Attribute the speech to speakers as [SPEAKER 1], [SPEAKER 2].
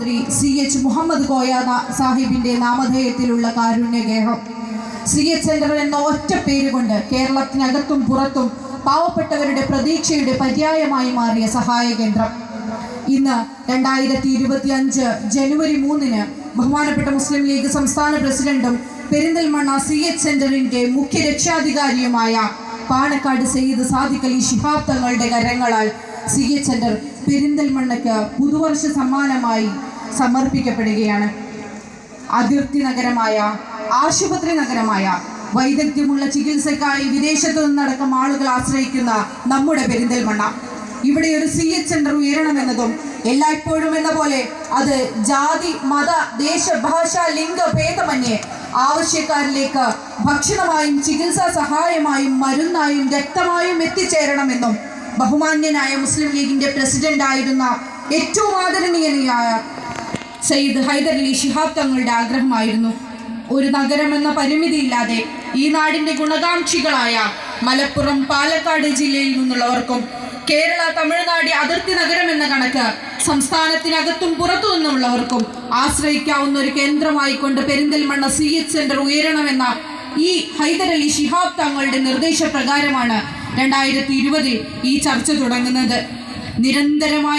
[SPEAKER 1] Shri C H Muhammad Koya സാഹിബിന്റെ നാമധേയത്തിലുള്ള കാരുണ്യഗേഹം. സി എച്ച് സെന്റർ എന്ന ഒറ്റ പേര് കൊണ്ട് കേരളത്തിനകത്തും പുറത്തും പാവപ്പെട്ടവരുടെ പ്രതീക്ഷയുടെ പര്യായമായി മാറിയ സഹായ കേന്ദ്രം ഇന്ന് രണ്ടായിരത്തി ഇരുപത്തി അഞ്ച് ജനുവരി മൂന്നിന് ബഹുമാനപ്പെട്ട മുസ്ലിം ലീഗ് സംസ്ഥാന പ്രസിഡന്റും പെരിന്തൽമണ്ണ സി എച്ച് സെന്ററിന്റെ മുഖ്യ രക്ഷാധികാരിയുമായ പാണക്കാട് സയ്യിദ് സാദിഖ് അലി ശിഹാബ് തങ്ങളുടെ കരങ്ങളാൽ സി എച്ച് സെന്റർ പെരിന്തൽമണ്ണയ്ക്ക് പുതുവർഷ സമ്മാനമായി സമർപ്പിക്കപ്പെടുകയാണ്. അതിർത്തി നഗരമായ ആശുപത്രി നഗരമായ വൈദഗ്ധ്യമുള്ള ചികിത്സക്കായി വിദേശത്തു നിന്നടക്കം ആളുകൾ ആശ്രയിക്കുന്ന നമ്മുടെ പെരിന്തൽമണ്ണ. ഇവിടെ ഒരു സി എച്ച് സെന്റർ ഉയരണമെന്നതും എല്ലായ്പ്പോഴും എന്ന പോലെ അത് ജാതി മത ദേശ ഭാഷ ലിംഗ ഭേദമന്യേ ആവശ്യക്കാരിലേക്ക് ഭക്ഷണമായും ചികിത്സാ സഹായമായും മരുന്നായും രക്തമായും എത്തിച്ചേരണമെന്നും ബഹുമാന്യനായ മുസ്ലിം ലീഗിന്റെ പ്രസിഡന്റ് ആയിരുന്ന ഏറ്റവും ആദരണീയനായ സയ്യിദ് ഹൈദർ അലി ശിഹാബ് തങ്ങളുടെ ആഗ്രഹമായിരുന്നു. ഒരു നഗരമെന്ന പരിമിതിയില്ലാതെ ഈ നാടിന്റെ ഗുണകാംക്ഷികളായ മലപ്പുറം പാലക്കാട് ജില്ലയിൽ നിന്നുള്ളവർക്കും കേരള തമിഴ്നാട് അതിർത്തി നഗരം എന്ന കണക്ക് സംസ്ഥാനത്തിനകത്തും പുറത്തു നിന്നുള്ളവർക്കും ആശ്രയിക്കാവുന്ന ഒരു കേന്ദ്രമായി കൊണ്ട് പെരിന്തൽമണ്ണ സി എച്ച് സെന്റർ ഉയരണമെന്ന ഈ ഹൈദർ അലി ശിഹാബ് തങ്ങളുടെ നിർദ്ദേശപ്രകാരമാണ് രണ്ടായിരത്തി ഇരുപതിൽ ഈ ചർച്ച തുടങ്ങുന്നത്. നിരന്തരമായി